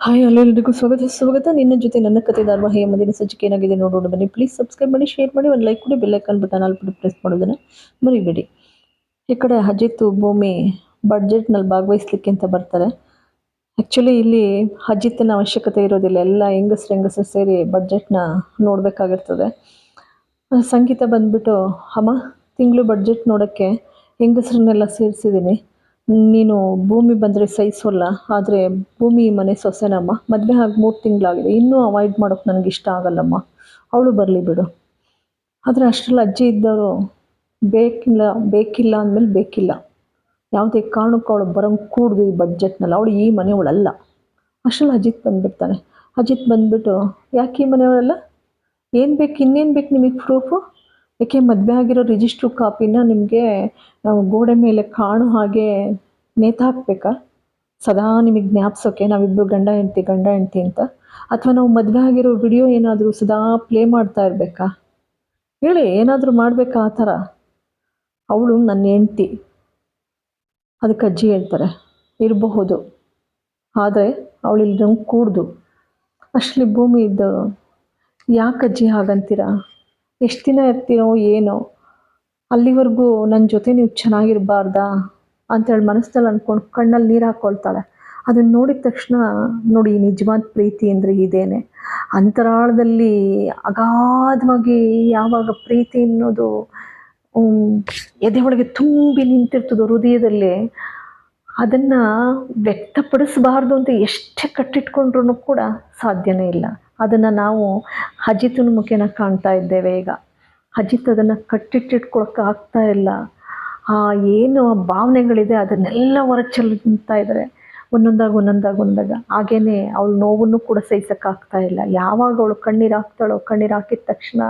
Hi, hello ಎಲ್ರಿಗೂ ಸ್ವಾಗತ. ಸ್ವಾಗತ. ನಿನ್ನ ಜೊತೆ ನನ್ನ ಕತೆ ಹೇ ಮುಂದಿನ ಸಂಚಿಕೆ ಏನಾಗಿದೆ ನೋಡೋಣ. ಬನ್ನಿ. ಪ್ಲೀಸ್ ಸಬ್ಸ್ಕ್ರೈಬ್ ಮಾಡಿ ಶೇರ್ ಮಾಡಿ, ಒಂದು ಲೈಕ್ ಕೊಡಿ ಬೆಲ್ಲೈಕನ್ ಬಟನ್ ಅಲ್ಲಿ ಪ್ರೆಸ್ ಮಾಡೋದನ್ನು ಮರಿಬೇಡಿ. ಈ ಕಡೆ ಅಜಿತ್ ಭೂಮಿ ಬಡ್ಜೆಟ್ನಲ್ಲಿ ಭಾಗವಹಿಸ್ಲಿಕ್ಕೆ ಅಂತ ಬರ್ತಾರೆ. ಆ್ಯಕ್ಚುಲಿ ಇಲ್ಲಿ ಅಜಿತ್ನ ಅವಶ್ಯಕತೆ ಇರೋದಿಲ್ಲ. ಎಲ್ಲ ಹೆಂಗಸ್ರು ಹೆಂಗಸರು ಸೇರಿ ಬಡ್ಜೆಟ್ನ ನೋಡಬೇಕಾಗಿರ್ತದೆ. ಸಂಗೀತ ಬಂದ್ಬಿಟ್ಟು, ಅಮ್ಮ, ತಿಂಗಳು ಬಡ್ಜೆಟ್ ನೋಡೋಕ್ಕೆ ಹೆಂಗಸ್ರನ್ನೆಲ್ಲ ಸೇರಿಸಿದ್ದೀನಿ ನೀನು ಭೂಮಿ ಬಂದರೆ ಸಹಿಸೋಲ್ಲ, ಆದರೆ ಭೂಮಿ ಮನೆ ಸೊಸೆನಮ್ಮ. ಮದುವೆ ಆಗಿ ಮೂರು ತಿಂಗಳಾಗಿದೆ, ಇನ್ನೂ ಅವಾಯ್ಡ್ ಮಾಡೋಕ್ಕೆ ನನಗೆ ಇಷ್ಟ ಆಗಲ್ಲಮ್ಮ. ಅವಳು ಬರಲಿ ಬಿಡು. ಆದರೆ ಅಷ್ಟರಲ್ಲಿ ಅಜ್ಜಿ ಇದ್ದವರು ಬೇಕಿಲ್ಲ ಬೇಕಿಲ್ಲ ಅಂದಮೇಲೆ ಬೇಕಿಲ್ಲ. ಯಾವುದೇ ಕಾರಣಕ್ಕೂ ಅವಳು ಬರೋಂಗೆ ಕೂಡ್ದು ಈ ಬಡ್ಜೆಟ್ನಲ್ಲಿ ಅವಳು ಈ ಮನೆಯವಳಲ್ಲ. ಅಷ್ಟರಲ್ಲಿ ಅಜಿತ್ ಬಂದುಬಿಡ್ತಾನೆ. ಅಜಿತ್ ಬಂದುಬಿಟ್ಟು, ಯಾಕೆ ಈ ಮನೆಯವಳಲ್ಲ? ಏನು ಬೇಕು, ಇನ್ನೇನು ಬೇಕು ನಿಮಗೆ ಪ್ರೂಫು ಯಾಕೆ ಮದುವೆ ಆಗಿರೋ ರಿಜಿಸ್ಟ್ರು ಕಾಪಿನ ನಿಮಗೆ ಗೋಡೆ ಮೇಲೆ ಕಾಣೋ ಹಾಗೆ ನೇತಾಕ್ಬೇಕಾ ಸದಾ ನಿಮಗೆ ಜ್ಞಾಪಿಸೋಕೆ ನಾವಿಬ್ಬರು ಗಂಡ ಹೆಂಡ್ತಿ ಗಂಡ ಹೆಂಡ್ತಿ ಅಂತ. ಅಥವಾ ನಾವು ಮದುವೆ ಆಗಿರೋ ವಿಡಿಯೋ ಏನಾದರೂ ಸದಾ ಪ್ಲೇ ಮಾಡ್ತಾ ಇರಬೇಕಾ? ಹೇಳಿ, ಏನಾದರೂ ಮಾಡಬೇಕಾ ಆ ಥರ? ಅವಳು ನನ್ನ ಹೆಂಡ್ತಿ. ಅದಕ್ಕೆ ಅಜ್ಜಿ ಹೇಳ್ತಾರೆ, ಇರಬಹುದು. ಆದರೆ ಅವಳು ಇಲ್ಲಿ ನಂಗೆ ಕೂಡ್ದು. ಅಷ್ಟಲಿ ಭೂಮಿ ಇದ್ದವರು ಯಾಕೆ ಅಜ್ಜಿ ಹಾಗಂತೀರ? ಎಷ್ಟು ದಿನ ಇರ್ತೀರೋ ಏನೋ, ಅಲ್ಲಿವರೆಗೂ ನನ್ನ ಜೊತೆ ನೀವು ಚೆನ್ನಾಗಿರಬಾರ್ದಾ ಅಂತೇಳಿ ಮನಸ್ಸಲ್ಲಿ ಅಂದ್ಕೊಂಡು ಕಣ್ಣಲ್ಲಿ ನೀರು ಹಾಕ್ಕೊಳ್ತಾಳೆ ಅದನ್ನು ನೋಡಿದ ತಕ್ಷಣ, ನೋಡಿ, ನಿಜವಾದ ಪ್ರೀತಿ ಅಂದರೆ ಇದೇನೆ. ಅಂತರಾಳದಲ್ಲಿ ಅಗಾಧವಾಗಿ ಯಾವಾಗ ಪ್ರೀತಿ ಅನ್ನೋದು ಎದೆ ಒಳಗೆ ತುಂಬಿ ನಿಂತಿರ್ತದೋ ಹೃದಯದಲ್ಲಿ, ಅದನ್ನು ವ್ಯಕ್ತಪಡಿಸಬಾರ್ದು ಅಂತ ಎಷ್ಟೇ ಕಟ್ಟಿಟ್ಕೊಂಡ್ರೂ ಕೂಡ ಸಾಧ್ಯನೇ ಇಲ್ಲ. ಅದನ್ನು ನಾವು ಅಜಿತನ ಮುಖೇನ ಕಾಣ್ತಾ ಇದ್ದೇವೆ ಈಗ. ಅಜಿತ್ ಅದನ್ನು ಕಟ್ಟಿಟ್ಟಿಟ್ಕೊಳಕ್ಕೆ ಆಗ್ತಾ ಇಲ್ಲ. ಆ ಏನು ಭಾವನೆಗಳಿದೆ ಅದನ್ನೆಲ್ಲ ಹೊರಚೆಲ್ತಾ ಇದ್ದಾರೆ. ಒಂದೊಂದಾಗ ಒಂದೊಂದಾಗ ಒಂದಾಗ ಹಾಗೇನೆ ಅವಳು ನೋವನ್ನು ಕೂಡ ಸಹಿಸೋಕ್ಕಾಗ್ತಾ ಇಲ್ಲ. ಯಾವಾಗ ಅವಳು ಕಣ್ಣೀರು ಹಾಕ್ತಾಳೋ, ಕಣ್ಣೀರು ಹಾಕಿದ ತಕ್ಷಣ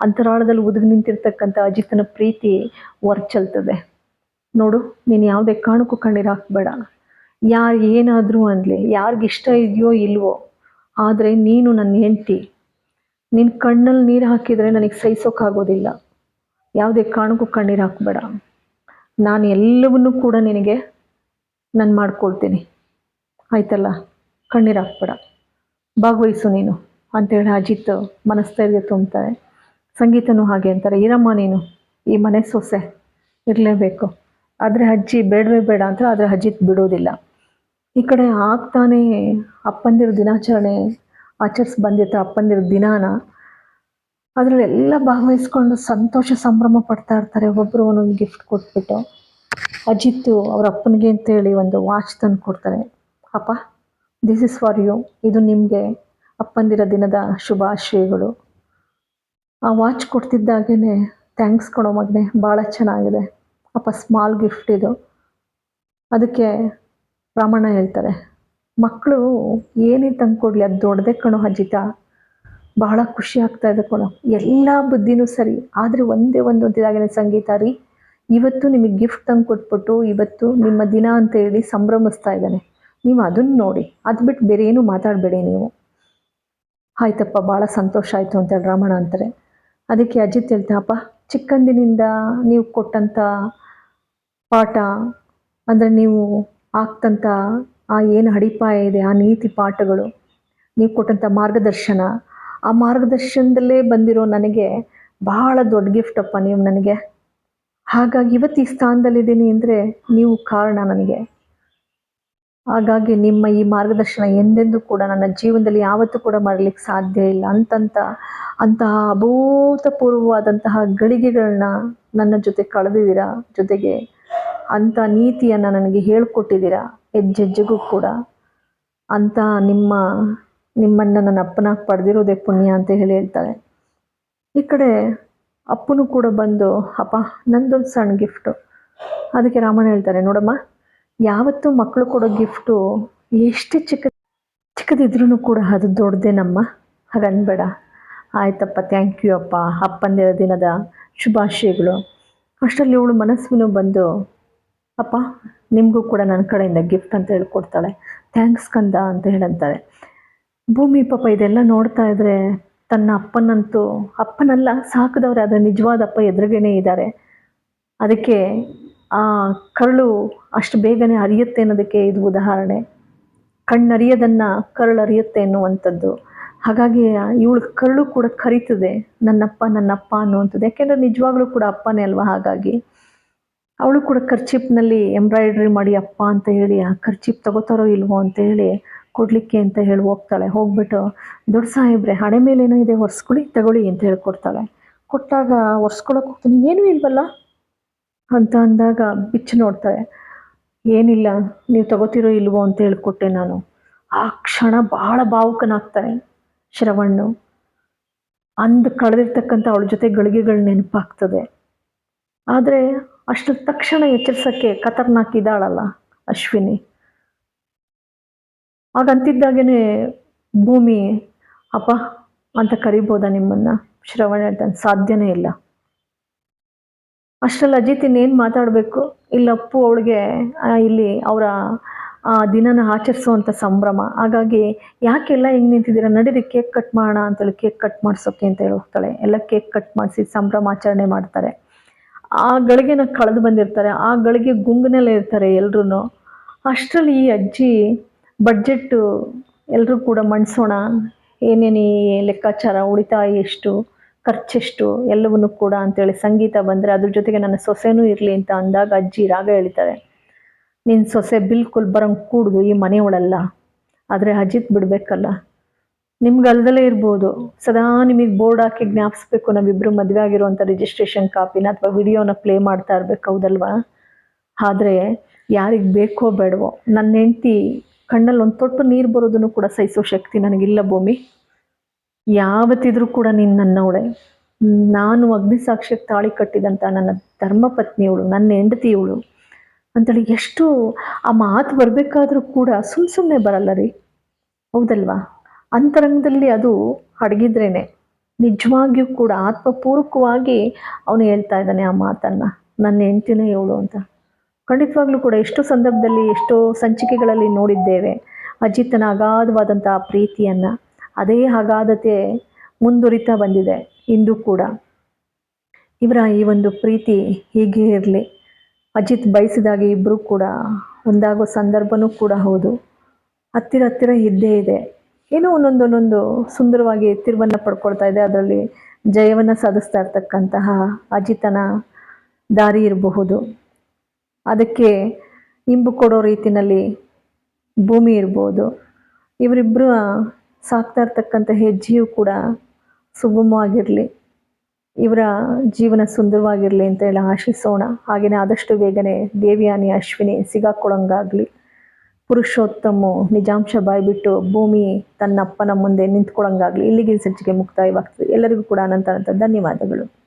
ಅಂತರಾಳದಲ್ಲಿ ಉದುಗಿ ನಿಂತಿರ್ತಕ್ಕಂಥ ಅಜಿತನ ಪ್ರೀತಿ ಹೊರಚೆಲ್ತದೆ. ನೋಡು, ನೀನು ಯಾವುದೇ ಕಾರಣಕ್ಕೂ ಕಣ್ಣೀರು ಹಾಕಬೇಡ. ಯಾರು ಏನಾದರೂ ಅನ್ನಲಿ ಯಾರಿಗಿಷ್ಟ ಇದೆಯೋ ಇಲ್ವೋ ಆದರೆ ನೀನು ನನ್ನ ಹೆಂಡ್ತಿ. ನಿನ್ನ ಕಣ್ಣಲ್ಲಿ ನೀರು ಹಾಕಿದರೆ ನನಗೆ ಸಹಿಸೋಕ್ಕಾಗೋದಿಲ್ಲ ಯಾವುದೇ ಕಾರಣಕ್ಕೂ ಕಣ್ಣೀರು ಹಾಕಬೇಡ. ನಾನು ಎಲ್ಲವನ್ನೂ ಕೂಡ ನಿನಗೆ ನಾನು ಮಾಡ್ಕೊಳ್ತೀನಿ. ಆಯ್ತಲ್ಲ? ಕಣ್ಣೀರು ಹಾಕ್ಬೇಡ. ಭಾಗವಹಿಸು ನೀನು. ಅಂತೇಳಿ ಅಜಿತ್ ಮನಸ್ಥೈರ್ಯ ತುಂಬ್ತಾರೆ. ಸಂಗೀತನೂ ಹಾಗೆ ಅಂತಾರೆ. ಇರಮ್ಮ ನೀನು, ಈ ಮನೆ ಸೊಸೆ. ಇರಲೇಬೇಕು. ಆದರೆ ಅಜ್ಜಿ ಬೇಡವೇ ಬೇಡ ಅಂತ ಆದರೆ ಅಜಿತ್ ಬಿಡೋದಿಲ್ಲ. ಈ ಕಡೆ ಆಗ್ತಾನೆ ಅಪ್ಪಂದಿರ ದಿನಾಚರಣೆ, ಆಚರಿಸಿ ಬಂದಿತ್ತು ಅಪ್ಪಂದಿರ ದಿನಾನ. ಅದರಲ್ಲೆಲ್ಲ ಭಾಗವಹಿಸ್ಕೊಂಡು ಸಂತೋಷ ಸಂಭ್ರಮ ಪಡ್ತಾ ಇರ್ತಾರೆ. ಒಬ್ಬರು ಒಂದೊಂದು ಗಿಫ್ಟ್ ಕೊಟ್ಬಿಟ್ಟು ಅಜಿತ್ತು ಅವ್ರ ಅಪ್ಪನಿಗೆ ಅಂತೇಳಿ ಒಂದು ವಾಚ್ ತಂದು ಕೊಡ್ತಾರೆ. ಅಪ್ಪ ದಿಸ್ ಇಸ್ ಫಾರ್ ಯು ಇದು ನಿಮಗೆ ಅಪ್ಪಂದಿರ ದಿನದ ಶುಭಾಶಯಗಳು. ಆ ವಾಚ್ ಕೊಡ್ತಿದ್ದಾಗೇ ಥ್ಯಾಂಕ್ಸ್ ಕೊಡೋ ಮಗನೇ, ಭಾಳ ಚೆನ್ನಾಗಿದೆ. ಅಪ್ಪ ಸ್ಮಾಲ್ ಗಿಫ್ಟ್ ಇದು. ಅದಕ್ಕೆ ರಾಮಣ್ಣ ಹೇಳ್ತಾರೆ ಮಕ್ಕಳು ಏನೇ ತಂದ್ಕೊಡ್ಲಿ ಅದು ದೊಡ್ಡದೇ ಕಣೋ ಅಜಿತ. ಬಹಳ ಖುಷಿ ಆಗ್ತಾ ಇದೆ ಕಣೋ. ಎಲ್ಲ ಬುದ್ಧಿನೂ ಸರಿ, ಆದರೆ ಒಂದೇ ಒಂದು ಇದಾಗಿನ ಸಂಗೀತ ರೀ. ಇವತ್ತು ನಿಮಗೆ ಗಿಫ್ಟ್ ತಂದು ಕೊಟ್ಬಿಟ್ಟು ಇವತ್ತು ನಿಮ್ಮ ದಿನ ಅಂತ ಹೇಳಿ ಸಂಭ್ರಮಿಸ್ತಾ ಇದ್ದಾನೆ. ನೀವು ಅದನ್ನು ನೋಡಿ, ಅದು ಬಿಟ್ಟು ಬೇರೆ ಏನು ಮಾತಾಡಬೇಡಿ ನೀವು. ಆಯ್ತಪ್ಪ ಭಾಳ ಸಂತೋಷ ಆಯಿತು ಅಂತೇಳಿ ರಾಮಣ್ಣ ಅಂತಾರೆ. ಅದಕ್ಕೆ ಅಜಿತ್ ಹೇಳ್ತಾನಪ್ಪ ಚಿಕ್ಕಂದಿನಿಂದ ನೀವು ಕೊಟ್ಟಂಥ ಪಾಠ, ಅಂದರೆ ನೀವು ಆಗ್ತಂಥ ಆ ಏನು ಅಡಿಪಾಯ ಇದೆ, ಆ ನೀತಿ ಪಾಠಗಳು, ನೀವು ಕೊಟ್ಟಂಥ ಮಾರ್ಗದರ್ಶನ, ಆ ಮಾರ್ಗದರ್ಶನದಲ್ಲೇ ಬಂದಿರೋ ನನಗೆ ಬಹಳ ದೊಡ್ಡ ಗಿಫ್ಟ್ ಅಪ್ಪ ನೀವು ನನಗೆ. ಹಾಗಾಗಿ ಇವತ್ತು ಈ ಸ್ಥಾನದಲ್ಲಿದ್ದೀನಿ ಅಂದರೆ ನೀವು ಕಾರಣ ನನಗೆ. ಹಾಗಾಗಿ ನಿಮ್ಮ ಈ ಮಾರ್ಗದರ್ಶನ ಎಂದೆಂದೂ ಕೂಡ ನನ್ನ ಜೀವನದಲ್ಲಿ ಯಾವತ್ತೂ ಕೂಡ ಮರಲಿಕ್ಕೆ ಸಾಧ್ಯ ಇಲ್ಲ ಅಂತಂತ, ಅಂತಹ ಅಭೂತಪೂರ್ವವಾದಂತಹ ಗಳಿಗೆಗಳನ್ನ ನನ್ನ ಜೊತೆ ಕಳೆದಿದ್ದೀರಾ ಜೊತೆಗೆ? ಅಂಥ ನೀತಿಯನ್ನು ನನಗೆ ಹೇಳಿಕೊಟ್ಟಿದ್ದೀರ? ಹೆಜ್ಜೆಜ್ಜೆಗೂ ಕೂಡ. ಅಂತ ನಿಮ್ಮ, ನಿಮ್ಮನ್ನು ನನ್ನ ಅಪ್ಪನಾಗಿ ಪಡೆದಿರೋದೇ ಪುಣ್ಯ ಅಂತ ಹೇಳಿ ಹೇಳ್ತಾಳೆ ಈ ಕಡೆ ಅಪ್ಪನೂ ಕೂಡ ಬಂದು, ಅಪ್ಪ, ನಂದೊಂದು ಸಣ್ಣ ಗಿಫ್ಟು ಅದಕ್ಕೆ ರಾಮಣ್ಣ ಹೇಳ್ತಾರೆ, ನೋಡಮ್ಮ, ಯಾವತ್ತೂ ಮಕ್ಕಳು ಕೊಡೋ ಗಿಫ್ಟು ಎಷ್ಟು ಚಿಕ್ಕ ಚಿಕ್ಕದಿದ್ರೂ ಕೂಡ ಅದು ದೊಡ್ಡದೇ ನಮ್ಮ ಹಾಗನ್ಬೇಡ. ಆಯ್ತಪ್ಪ ಥ್ಯಾಂಕ್ ಯು ಅಪ್ಪ. ಅಪ್ಪಂದಿರ ದಿನದ ಶುಭಾಶಯಗಳು. ಅಷ್ಟರಲ್ಲಿ ಇವಳು ಮನಸ್ವಿನೂ ಬಂದು ಅಪ್ಪ, ನಿಮಗೂ ಕೂಡ ನನ್ನ ಕಡೆಯಿಂದ ಗಿಫ್ಟ್ ಅಂತ ಹೇಳ್ಕೊಡ್ತಾಳೆ. ಥ್ಯಾಂಕ್ಸ್ ಕಂದ ಅಂತ ಹೇಳಂತಾಳೆ. ಭೂಮಿ ಪಾಪ ಇದೆಲ್ಲ ನೋಡ್ತಾ ಇದ್ರೆ ತನ್ನ ಅಪ್ಪನಂತೂ, ಅಪ್ಪನಲ್ಲ, ಸಾಕಿದವ್ರೆ ಅದರ ನಿಜವಾದ ಅಪ್ಪ ಎದುರುಗೇನೆ ಇದ್ದಾರೆ. ಅದಕ್ಕೆ ಆ ಕರಳು ಅಷ್ಟು ಬೇಗನೆ ಅರಿಯುತ್ತೆ ಅನ್ನೋದಕ್ಕೆ ಇದು ಉದಾಹರಣೆ. ಕಣ್ಣರಿಯದನ್ನ ಕರಳು ಅರಿಯುತ್ತೆ ಅನ್ನುವಂಥದ್ದು ಹಾಗಾಗಿ ಇವಳು ಕರಳು ಕೂಡ ಕರೀತದೆ, ನನ್ನಪ್ಪ ನನ್ನಪ್ಪ ಅನ್ನುವಂಥದ್ದು. ಯಾಕೆಂದರೆ ನಿಜವಾಗ್ಲೂ ಕೂಡ ಅಪ್ಪನೇ ಅಲ್ವಾ ಹಾಗಾಗಿ. ಅವಳು ಕೂಡ ಖರ್ಚಿಪ್ನಲ್ಲಿ ಎಂಬ್ರಾಯ್ಡ್ರಿ ಮಾಡಿ, ಅಪ್ಪ ಅಂತ ಹೇಳಿ, ಆ ಖರ್ಚಿಪ್ ತಗೋತಾರೋ ಇಲ್ವೋ ಅಂತ ಹೇಳಿ ಕೊಡಲಿಕ್ಕೆ ಅಂತ ಹೇಳಿ ಹೋಗ್ತಾಳೆ. ಹೋಗ್ಬಿಟ್ಟು, ದೊಡ್ಡ ಸಾಹೇಬ್ರೆ, ಹಣೆ ಮೇಲೇನೋ ಇದೆ, ಒರೆಸ್ಕೊಳ್ಳಿ, ತಗೊಳ್ಳಿ ಅಂತ ಹೇಳಿ ಕೊಡ್ತಾಳೆ. ಕೊಟ್ಟಾಗ ಒರೆಸ್ಕೊಳಕ್ಕೆ ಹೋಗ್ತೀನಿ, ಏನೂ ಇಲ್ವಲ್ಲ? ಅಂತ ಅಂದಾಗ ಬಿಚ್ಚು ನೋಡ್ತಾಳೆ. ಏನಿಲ್ಲ, ನೀವು ತಗೋತಿರೋ ಇಲ್ವೋ ಅಂತ ಹೇಳ್ಕೊಟ್ಟೆ ನಾನು. ಆ ಕ್ಷಣ ಭಾಳ ಭಾವುಕನಾಗ್ತಾನೆ ಶ್ರವಣ್ಣು. ಅಂದು ಕಳೆದಿರ್ತಕ್ಕಂಥ ಅವಳ ಜೊತೆ ಗಳಿಗೆಗಳು ನೆನಪಾಗ್ತದೆ. ಆದರೆ ಅಷ್ಟು ತಕ್ಷಣ ಎಚ್ಚರಿಸೋಕ್ಕೆ ಖತರ್ನಾಕ್ ಇದ್ದಾಳಲ್ಲ ಅಶ್ವಿನಿ. ಹಾಗಂತಿದ್ದಾಗೇ ಭೂಮಿ, ಅಪ್ಪ ಅಂತ ಕರಿಬೋದಾ ನಿಮ್ಮನ್ನ? ಶ್ರವಣ ಹೇಳ್ತಾನೆ ಸಾಧ್ಯನೇ ಇಲ್ಲ. ಅಷ್ಟರಲ್ಲಿ ಅಜಿತ್ ಇನ್ನೇನು ಮಾತಾಡಬೇಕು? ಇಲ್ಲಪ್ಪು ಅವಳಿಗೆ ಇಲ್ಲಿ ಅವರ, ಆ, ದಿನನ ಆಚರಿಸುವಂಥ ಸಂಭ್ರಮ. ಹಾಗಾಗಿ ಯಾಕೆಲ್ಲ ಹಿಂಗೆ ನಿಂತಿದ್ದೀರಾ? ನಡೀರಿ, ಕೇಕ್ ಕಟ್ ಮಾಡೋಣ ಅಂತೇಳಿ ಕೇಕ್ ಕಟ್ ಮಾಡಿಸೋಕೆ ಅಂತ ಹೇಳಿ ಹೋಗ್ತಾಳೆ ಎಲ್ಲ ಕೇಕ್ ಕಟ್ ಮಾಡಿಸಿ ಸಂಭ್ರಮಾಚರಣೆ ಮಾಡ್ತಾರೆ. ಆ ಗಳಿಗೆನ ಕಳೆದು ಬಂದಿರ್ತಾರೆ, ಆ ಗಳಿಗೆ ಗುಂಗಿನಲ್ಲೇ ಇರ್ತಾರೆ ಎಲ್ರೂ ಅಷ್ಟರಲ್ಲಿ ಈ ಅಜ್ಜಿ ಬಡ್ಜೆಟ್ಟು ಎಲ್ಲರೂ ಕೂಡ ಮಣಿಸೋಣ, ಏನೇನು ಈ ಲೆಕ್ಕಾಚಾರ, ಉಳಿತಾಯ ಎಷ್ಟು, ಖರ್ಚೆಷ್ಟು, ಎಲ್ಲವನ್ನು ಕೂಡ ಅಂತೇಳಿ ಸಂಗೀತ ಬಂದರೆ ಅದ್ರ ಜೊತೆಗೆ ನನ್ನ ಸೊಸೆನೂ ಇರಲಿ ಅಂತ ಅಂದಾಗ ಅಜ್ಜಿ ರಾಗ ಹೇಳ್ತಾರೆ ನಿನ್ನ ಸೊಸೆ ಬಿಲ್ಕುಲ್ ಬರಂಗೆ ಕೂಡುದು ಈ ಮನೆಯೊಳಲ್ಲ, ಆದರೆ ಅಜಿತ್ ಬಿಡಬೇಕಲ್ಲ ನಿಮ್ಗೆ ಅಲ್ದಲೇ ಇರ್ಬೋದು. ಸದಾ ನಿಮಗೆ ಬೋರ್ಡ್ ಹಾಕಿ ಜ್ಞಾಪಿಸ್ಬೇಕು. ನಾವಿಬ್ಬರು ಮದುವೆ ಆಗಿರುವಂಥ ರಿಜಿಸ್ಟ್ರೇಷನ್ ಕಾಪಿನ ಅಥವಾ ವಿಡಿಯೋನ ಪ್ಲೇ ಮಾಡ್ತಾ ಇರ್ಬೇಕು, ಹೌದಲ್ವಾ? ಆದರೆ ಯಾರಿಗೆ ಬೇಕೋ ಬೇಡವೋ ನನ್ನ ಹೆಂಡತಿ ಕಣ್ಣಲ್ಲಿ ಒಂದು ತೊಟ್ಟು ನೀರು ಬರೋದನ್ನು ಕೂಡ ಸಹಿಸೋ ಶಕ್ತಿ ನನಗಿಲ್ಲ ಭೂಮಿ. ಯಾವತ್ತಿದ್ರೂ ಕೂಡ ನೀನು ನನ್ನವಳೆ ನಾನು ಅಗ್ನಿ ಸಾಕ್ಷ್ಯಕ್ಕೆ ತಾಳಿ ಕಟ್ಟಿದಂಥ ನನ್ನ ಧರ್ಮಪತ್ನಿಯವಳು ನನ್ನ ಹೆಂಡತಿಯವಳು ಅಂತೇಳಿ ಎಷ್ಟು ಆ ಮಾತು ಬರಬೇಕಾದ್ರೂ ಕೂಡ ಸುಮ್ಮ ಸುಮ್ಮನೆ ಬರಲ್ಲ ರೀ. ಹೌದಲ್ವಾ? ಅಂತರಂಗದಲ್ಲಿ ಅದು ಅಡಗಿದ್ರೇನೆ ನಿಜವಾಗಿಯೂ ಕೂಡ ಆತ್ಮಪೂರ್ವಕವಾಗಿ ಅವನು ಹೇಳ್ತಾ ಇದ್ದಾನೆ ಆ ಮಾತನ್ನು, ನನ್ನ ಹೆಂಡ್ತಿನೇ ಇವಳು ಅಂತ. ಖಂಡಿತವಾಗ್ಲೂ ಕೂಡ ಎಷ್ಟೋ ಸಂದರ್ಭದಲ್ಲಿ, ಎಷ್ಟೋ ಸಂಚಿಕೆಗಳಲ್ಲಿ ನೋಡಿದ್ದೇವೆ ಅಜಿತನ ಅಗಾಧವಾದಂಥ ಪ್ರೀತಿಯನ್ನು. ಅದೇ ಅಗಾಧತೆ ಮುಂದುವರಿತಾ ಬಂದಿದೆ ಇಂದು ಕೂಡ. ಇವರ ಈ ಒಂದು ಪ್ರೀತಿ ಹೀಗೆ ಇರಲಿ. ಅಜಿತ್ ಬಯಸಿದಾಗ ಇಬ್ಬರೂ ಕೂಡ ಒಂದಾಗೋ ಸಂದರ್ಭನೂ ಕೂಡ ಹೌದು. ಹತ್ತಿರ ಹತ್ತಿರ ಇದ್ದೇ ಇದೆ. ಏನೋ ಒಂದೊಂದು ಒಂದೊಂದು ಸುಂದರವಾಗಿ ತಿರುವನ್ನು ಪಡ್ಕೊಳ್ತಾ ಇದೆ. ಅದರಲ್ಲಿ ಜಯವನ್ನು ಸಾಧಿಸ್ತಾ ಇರ್ತಕ್ಕಂತಹ ಅಜಿತನ ದಾರಿ ಇರಬಹುದು. ಅದಕ್ಕೆ ಇಂಬು ಕೊಡೋ ರೀತಿಯಲ್ಲಿ ಭೂಮಿ ಇರ್ಬೋದು. ಇವರಿಬ್ಬರು ಸಾಕ್ತಾ ಇರ್ತಕ್ಕಂಥ ಹೆಜ್ಜೆಯು ಕೂಡ ಸುಗಮವಾಗಿರಲಿ. ಇವರ ಜೀವನ ಸುಂದರವಾಗಿರಲಿ ಅಂತ ಹೇಳಿ ಆಶಿಸೋಣ. ಹಾಗೆಯೇ ಆದಷ್ಟು ಬೇಗನೆ ದೇವಿಯಾನಿ, ಅಶ್ವಿನಿ ಸಿಗಾಕೊಳ್ಳೋಂಗಾಗಲಿ ಪುರುಷೋತ್ತಮು ನಿಜಾಂಶ ಬಾಯ್ಬಿಟ್ಟು ಭೂಮಿ ತನ್ನ ಅಪ್ಪನ ಮುಂದೆ ನಿಂತ್ಕೊಳ್ಳೋಂಗಾಗಲಿ ಇಲ್ಲಿಗೆ ಸಂಚಿಕೆ ಮುಕ್ತಾಯವಾಗ್ತದೆ. ಎಲ್ಲರಿಗೂ ಕೂಡ ಅನಂತ ಅನಂತ ಧನ್ಯವಾದಗಳು.